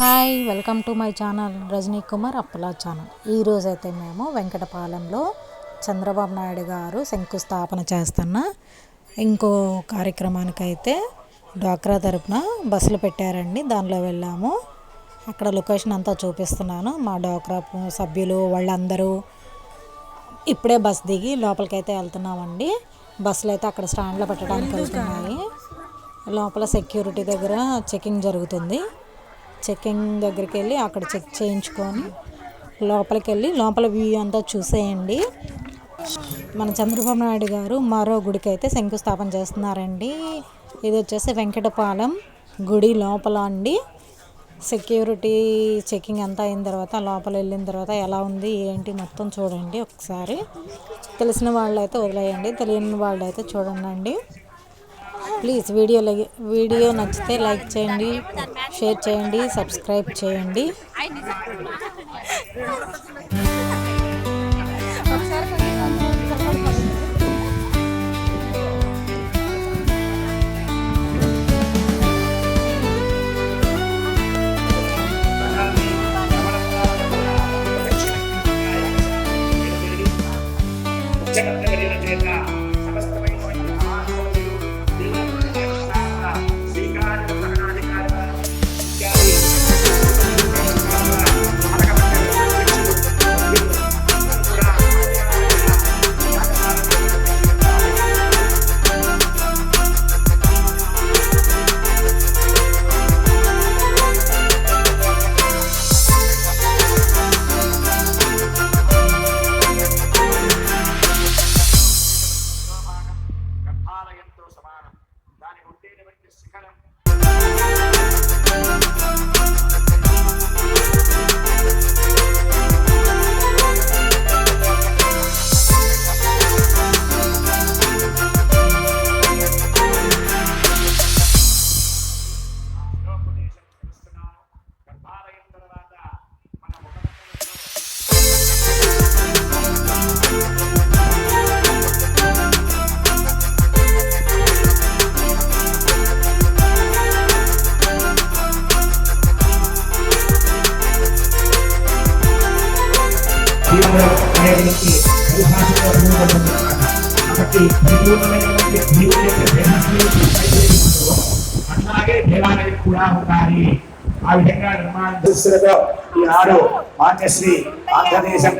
Hi welcome to my channel Rajani Kumar Appala channel. ఈరోజు అయితే మేము వెంకటపాలెంలో చంద్రబాబు నాయుడు గారు శంకుస్థాపన చేస్తున్న ఇంకో కార్యక్రమానికి అయితే డ్వాక్రా తరపున బస్సులు పెట్టారండి. దానిలో వెళ్ళాము. అక్కడ లొకేషన్ అంతా చూపిస్తున్నాను. మా డ్వాక్రా సభ్యులు వాళ్ళందరూ ఇప్పుడే బస్ దిగి లోపలికి అయితే వెళ్తున్నామండి. బస్సులు అయితే అక్కడ స్టాండ్లో పెట్టడానికి వెళ్తున్నాయి. లోపల సెక్యూరిటీ దగ్గర చెకింగ్ జరుగుతుంది. చెకింగ్ దగ్గరికి వెళ్ళి అక్కడ చెక్ చేయించుకొని లోపలికి వెళ్ళి లోపల వ్యూ అంతా చూసేయండి. మన చంద్రబాబు నాయుడు గారు మరో గుడికి అయితే శంకుస్థాపన చేస్తున్నారండి. ఇది వచ్చేసి వెంకటపాలెం గుడి లోపల అండి. సెక్యూరిటీ చెకింగ్ అంతా అయిన తర్వాత లోపల వెళ్ళిన తర్వాత ఎలా ఉంది ఏంటి మొత్తం చూడండి ఒకసారి. తెలిసిన వాళ్ళు అయితే వదిలేయండి తెలియని వాళ్ళు అయితే చూడండి ప్లీజ్ వీడియో వీడియో నచ్చితే లైక్ చేయండి షేర్ చేయండి సబ్స్క్రైబ్ చేయండి. ఒకసారి పరిభాషలో అనుభవం కాబట్టి యొక్క అట్లాగే దేవాలయం కూడా ఉండాలి ఆ విధంగా నిర్మాణం దృష్టిలో ఈనాడు మాన్యశ్రీ ఆంధ్రదేశం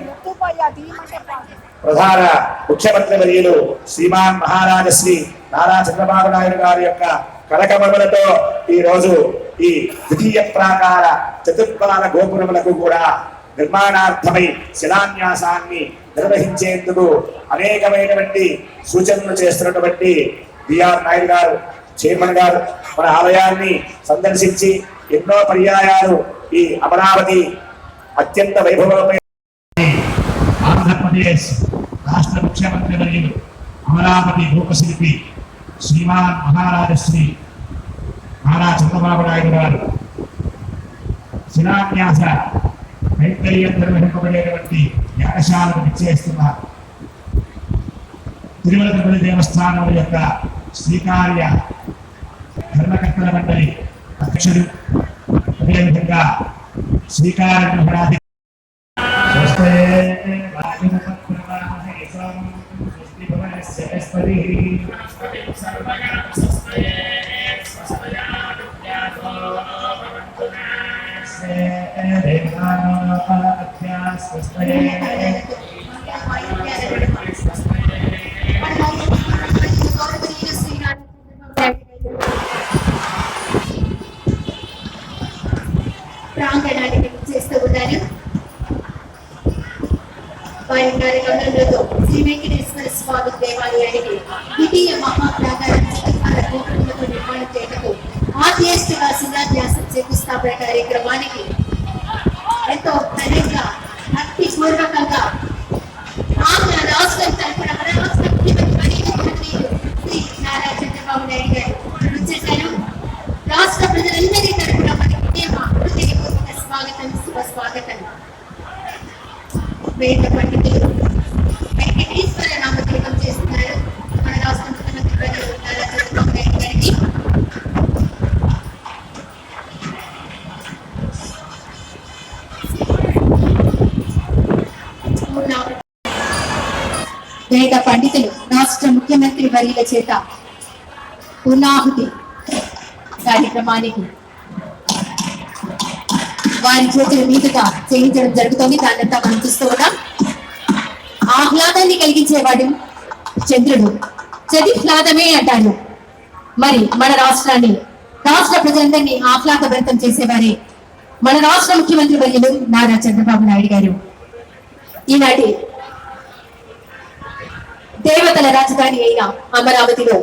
ప్రధాన ముఖ్యమంత్రి వర్యులు శ్రీమాన్ మహారాజశ్రీ నారా చంద్రబాబు నాయుడు గారి యొక్క కనకమలతో ఈ రోజు ఈ ద్వితీయ ప్రాకార చతుర్పాల గోపురములకు కూడా నిర్మాణార్థమై శిలాన్యాసాన్ని నిర్వహించేందుకు అనేకమైనటువంటి సూచనలు చేస్తున్నటువంటి బిఆర్ నాయుడు గారు చైర్మన్ గారు మన ఆలయాన్ని సందర్శించి ఎన్నో పర్యాయాలు ఈ అమరావతి అత్యంత వైభవమైన ఆంధ్రప్రదేశ్ రాష్ట్ర ముఖ్యమంత్రి వర్యులు అమరావతి రూపశిల్పి శ్రీమాన్ మహారాజశ్రీ నారా చంద్రబాబు నాయుడు గారు. శిలాన్యాస కైంకర్యం నిర్వహింపబడేటువంటి యాగశాలను విచ్చేస్తున్నారు తిరుమల తిరుపతి దేవస్థానం యొక్క శ్రీకార్య ధర్మకర్తల మండలి అధ్యక్షుడు. అదేవిధంగా శ్రీకార్య గ్రహణాధి స్వస్తే స్వస్తి భవనస్య యస్పతి ప్రాంగణానికి చేస్తూ ఉన్నారు వారి కార్యక్రమంలో శ్రీ వెంకటేశ్వర స్వామి దేవాలయానికి ద్వితీయ మహాప్రాకారం చేయటకు ఆద్యేష్టగా శిలాన్యాసం శంకుస్థాపన కార్యక్రమానికి ఎంతో ఘనంగా భక్తి పూర్వకంగా ఆంధ్ర రాష్ట్రం తరఫున మన రాష్ట్రం శ్రీ నారా చంద్రబాబు నాయుడు గారు చేశారు రాష్ట్ర ప్రజలందరి తరఫున మనకి స్వాగతం శుభ స్వాగతం. వేద పండితులు వేద పండితులు రాష్ట్ర ముఖ్యమంత్రి వర్యుల చేత పూర్ణాహుతి కార్యక్రమానికి వారి చేతుల మీదుగా చేయించడం జరుగుతోంది. దాన్నంతా మనం చూస్తూ ఉన్నాం. ఆహ్లాదాన్ని కలిగించేవాడు చంద్రుడు. చదిహ్లాదమే అంటారు. మరి మన రాష్ట్రాన్ని రాష్ట్ర ప్రజలందరినీ ఆహ్లాదభరితం చేసేవారే మన రాష్ట్ర ముఖ్యమంత్రి వర్యులు నారా చంద్రబాబు నాయుడు గారు. ఈనాటి దేవతల రాజధాని అయిన అమరావతిలో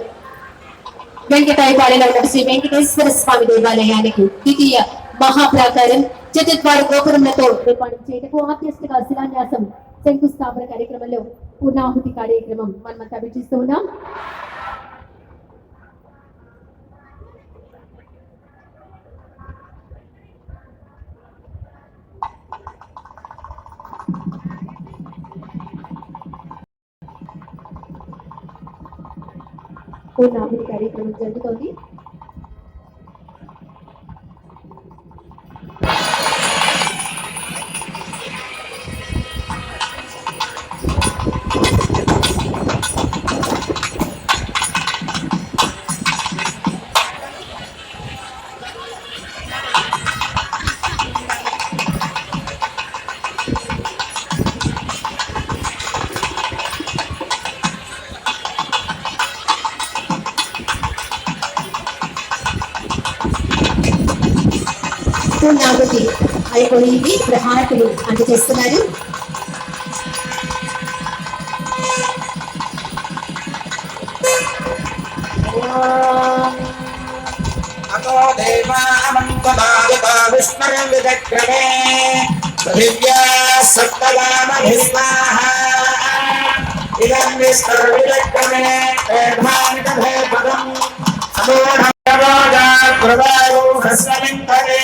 వెంకటాయపాలెలో ఉన్న శ్రీ వెంకటేశ్వర స్వామి దేవాలయానికి ద్వితీయ మహాప్రాకారం చతుర్ద్వార గోపురములతో నిర్మాణం చేయటకు ఆత్యస్తుగా శిలాన్యాసం శంకుస్థాపన కార్యక్రమంలో పూర్ణాహుతి కార్యక్రమం మనమంతా వీక్షిస్తూ ఉన్నాం. పూర్ణాహుతి కార్యక్రమం జరుగుతోంది. కాబట్టి అది కొనివి గ్రహాకులు అందజేస్తున్నారు. విష్ణురంగక్రమే పృథివ్యా సప్తగామభిస్వాహ ఇదం విష్ణుర్విక్రమే పదం సమోఢ రాజా కృదాయో హ్రస్వలింగరే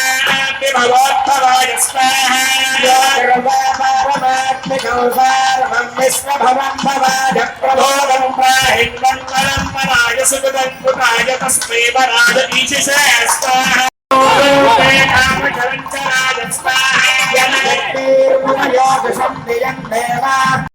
भगवत्भवाय स्वाहात्मकौसारमं विश्वभवं भवाय प्रभोगं प्राहिण्वं परं मनाय सुगदं पुराय तस्मै वराज ईशिषे स्वाहा स्वाहा